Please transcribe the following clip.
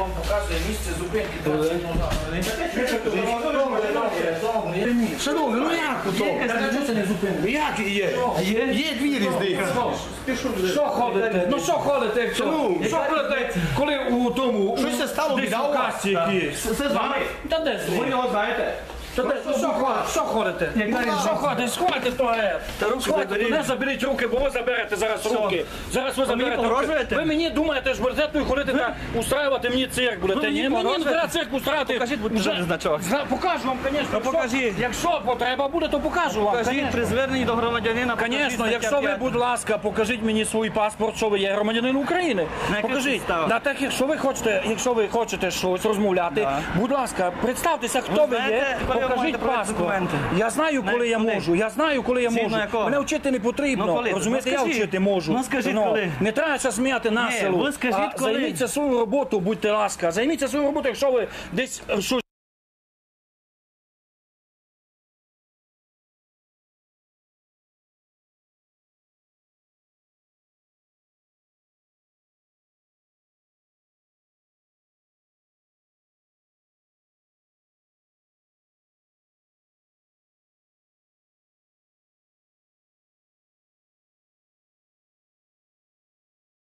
вам показує місце зупинки транспортного Шановний, ну як. Це не зупинка. Як є? Є дві різниці. Що ходите? Ну що ходите? Ну, Що ходите, коли у тому... Щось це стало касті якісь? Це з вами. Та де з Ви ним? його знаєте. Та де? Що ходите? Що ходите? Що ходите? Геть. Сховайте, то не заберіть руки, бо ви заберете зараз руки. Зараз ви заберете руки. Ви мені думаєте, що тут ходити та устраювати мені цирк будете. Ні, мені не треба цирк устраювати. Покажіть, будь ласка, значок. Покажу вам, звісно. Якщо- покажіть. Якщо потреба буде, то покажу вам. Кажіть конечно. при зверненні до громадянина. Звісно, якщо ви, будь ласка, покажіть мені свій паспорт, що ви є громадянин України. Покажіть. На так, якщо ви хочете, якщо ви хочете щось розмовляти, будь ласка, представтеся, хто ви, є. Покажіть паспорт. Я знаю, коли я можу. Я знаю, коли я можу. Мене вчити не потрібно. Ну. Розумієте, Ну, я вчити можу. Ну, скажіть, коли? Не треба зараз сміяти на ви скажіть, коли? Займіться свою роботу, будьте ласка. Займіться свою роботу, якщо ви десь е, щось.